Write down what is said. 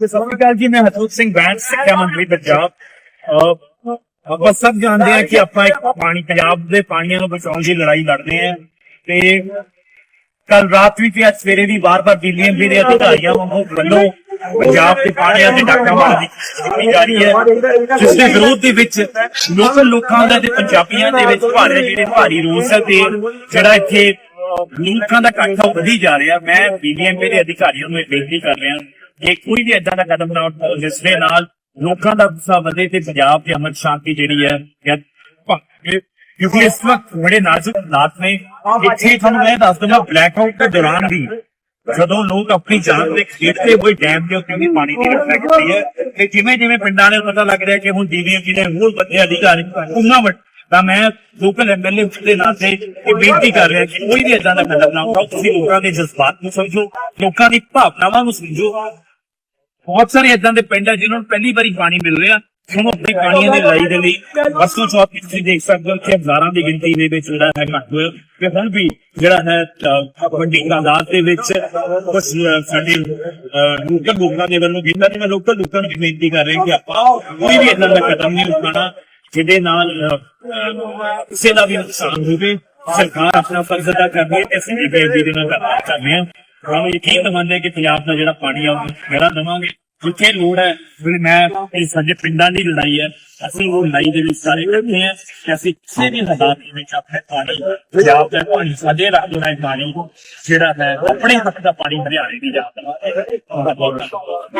ਸਤਿ ਸ਼੍ਰੀ ਅਕਾਲ ਜੀ, ਮੈਂ ਹਰਜੋਤ ਸਿੰਘ ਬੈਂਸ ਸਿੱਖਿਆ ਮੰਤਰੀ ਪੰਜਾਬ। ਅਹ, ਆਪਾਂ ਸਭ ਜਾਣਦੇ ਹਾਂ ਕਿ ਆਪਾਂ ਇੱਕ ਪਾਣੀ, ਪੰਜਾਬ ਦੇ ਪਾਣੀਆਂ ਨੂੰ ਬਚਾਉਣ ਦੀ ਲੜਾਈ ਲੜਦੇ ਹਾਂ। ਤੇ ਕੱਲ ਰਾਤ ਵੀ ਤੇ ਅੱਜ ਸਵੇਰੇ ਵੀ ਵਾਰ-ਵਾਰ ਬੀਬੀਐਮਬੀ ਦੇ ਅਧਿਕਾਰੀਆਂ ਵੱਲੋਂ ਵੱਲੋਂ ਪੰਜਾਬ ਦੇ ਪਾਣੀਆਂ ਤੇ ਡਾਕਾ ਮਾਰਨ ਦੀ ਕੀਤੀ ਜਾ ਰਹੀ ਹੈ। ਜਿਸ ਦੇ ਵਿਰੋਧ ਦੇ ਵਿੱਚ ਲੋਕਲ ਲੋਕਾਂ ਦਾ ਤੇ ਪੰਜਾਬੀਆਂ ਦੇ ਵਿੱਚ ਭਾਰੇ ਜਿਹੜੇ ਭਾਰੀ ਰੋਸ ਹੈ ਤੇ ਜਿਹੜਾ ਇੱਥੇ ਲੋਕਾਂ ਦਾ ਇਕੱਠ ਵਧੀ ਜਾ ਰਿਹਾ। ਮੈਂ ਬੀਬੀਐਮਬੀ ਦੇ ਅਧਿਕਾਰੀਆਂ ਨੂੰ ਇਹ ਬੇਨਤੀ ਕਰ ਰਿਹਾ। ਕਿ ਕੋਈ ਵੀ ਏਦਾਂ ਦਾ ਕਦਮ ਨਾ ਉਠਾਓ ਜਿਸ ਦੇ ਨਾਲ ਲੋਕਾਂ ਦਾ ਗੁੱਸਾ ਵਧੇ ਤੇ ਪੰਜਾਬ ਦੀ ਅਮਨ ਸ਼ਾਂਤੀ ਜਿਹੜੀ ਹੈ ਜਾਂ ਭਾਵੇਂ ਕਿਉਂਕਿ ਇਸ ਵਕਤ ਬੜੇ ਨਾਜ਼ੁਕ ਹਾਲਾਤ ਨੇ। ਇੱਥੇ ਤੁਹਾਨੂੰ ਮੈਂ ਦੱਸ ਦਵਾਂ ਬਲੈਕ ਆਊਟ ਦੇ ਦੌਰਾਨ ਵੀ ਜਦੋਂ ਲੋਕ ਆਪਣੀ ਜਾਨ ਦੇ ਖੇਡਦੇ ਹੋਏ ਡੈਮ ਦੇ ਉੱਤੇ ਵੀ ਪਾਣੀ ਦੀ ਰੱਖਿਆ ਕੀਤੀ ਹੈ ਤੇ ਜਿਵੇਂ ਜਿਵੇਂ ਪਿੰਡਾਂ ਨੇ ਪਤਾ ਲੱਗ ਰਿਹਾ ਕਿ ਹੁਣ ਡੀਵੀਐਮ ਦੇ ਹੋਰ ਵੱਡੇ ਅਧਿਕਾਰੀ ਉਹਨਾਂ ਵੱਡ ਤਾਂ ਮੈਂ ਲੋਕਲ ਐਮਐਲਏ ਦੇ ਨਾਤੇ ਇਹ ਬੇਨਤੀ ਕਰ ਰਿਹਾ ਕਿ ਕੋਈ ਵੀ ਇਦਾਂ ਦਾ ਕਦਮ ਨਾ ਉਠਾਓ ਤੁਸੀਂ ਲੋਕਾਂ ਦੇ ਜਜ਼ਬਾਤ ਨੂੰ ਸਮਝੋ ਲੋਕਾਂ ਦੀ ਭਾਵਨਾਵਾਂ ਨੂੰ ਸਮਝੋ। ਬਹੁਤ ਸਾਰੇ ਇਦਾਂ ਦੇ ਪਿੰਡ ਆ ਜਿਨ੍ਹਾਂ ਨੂੰ ਪਹਿਲੀ ਵਾਰੀ ਪਾਣੀ ਮਿਲ ਰਿਹਾ। ਹੁਣ ਆਪਣੀ ਪਾਣੀਆਂ ਦੀ ਲੜਾਈ ਦੇ ਲਈ ਬਸੋਂ ਚੌਥ ਤੁਸੀਂ ਦੇਖ ਸਕਦੇ ਹੋ ਕਿ ਹਜ਼ਾਰਾਂ ਦੀ ਗਿਣਤੀ ਦੇ ਵਿੱਚ ਜਿਹੜਾ ਹੈ ਘੱਟ ਹੋਇਆ। ਤੇ ਹੁਣ ਵੀ ਜਿਹੜਾ ਹੈ ਵੱਡੀ ਤਾਦਾਦ ਦੇ ਵਿੱਚ ਕੁਝ ਸਾਡੇ ਲੋਕਲ ਲੋਕਾਂ ਦੇ ਵੱਲੋਂ ਜਿੰਨਾ ਨੇ ਮੈਂ ਲੋਕਲ ਲੋਕਾਂ ਨੂੰ ਬੇਨਤੀ ਕਰ ਰਿਹਾ ਕਿ ਆਪਾਂ ਕੋਈ ਵੀ ਇਦਾਂ ਦਾ ਕਦਮ ਨਹੀਂ ਉਠਾਉਣਾ ਜਿਹਦੇ ਨਾਲ ਕਿਸੇ ਦਾ ਵੀ ਨੁਕਸਾਨ ਹੋਵੇ। ਸਰਕਾਰ ਆਪਣਾ ਫਰਜ਼ ਅਦਾ ਕਰਦੀ ਹੈ ਤੇ ਅਸੀਂ ਵੀ ਬੇਨਤੀ ਦੇ ਨਾਲ ਕਰ ਰਹੇ ਹਾਂ। ਸਾਨੂੰ ਯਕੀਨ ਮੰਨਦੇ ਕਿ ਪੰਜਾਬ ਦਾ ਜਿਹੜਾ ਪਾਣੀ ਆ, ਉਹ ਮੇਰਾ ਦਵਾਂਗੇ। ਜਿੱਥੇ ਲੋੜ ਹੈ ਵੀ ਮੈਂ ਇਹ ਸਾਡੇ ਪਿੰਡਾਂ ਦੀ ਲੜਾਈ ਹੈ, ਅਸੀਂ ਉਹ ਲੜਾਈ ਦੇ ਵਿੱਚ ਸਾਰੇ ਇਕੱਠੇ ਹਾਂ ਕਿ ਅਸੀਂ ਕਿਸੇ ਵੀ ਹਾਲਾਤ ਦੇ ਵਿੱਚ ਆਪਣੇ ਪਾਣੀ, ਪੰਜਾਬ ਦਾ ਪਾਣੀ, ਸਾਡੇ ਰਾਜ ਦਾ ਪਾਣੀ, ਜਿਹੜਾ ਹੈ, ਆਪਣੇ ਹੱਕ ਦਾ ਪਾਣੀ ਹਰਿਆਣੇ ਦੀ ਜਾਂਦਾ ਬਹੁਤ ਧੰਨਵਾਦ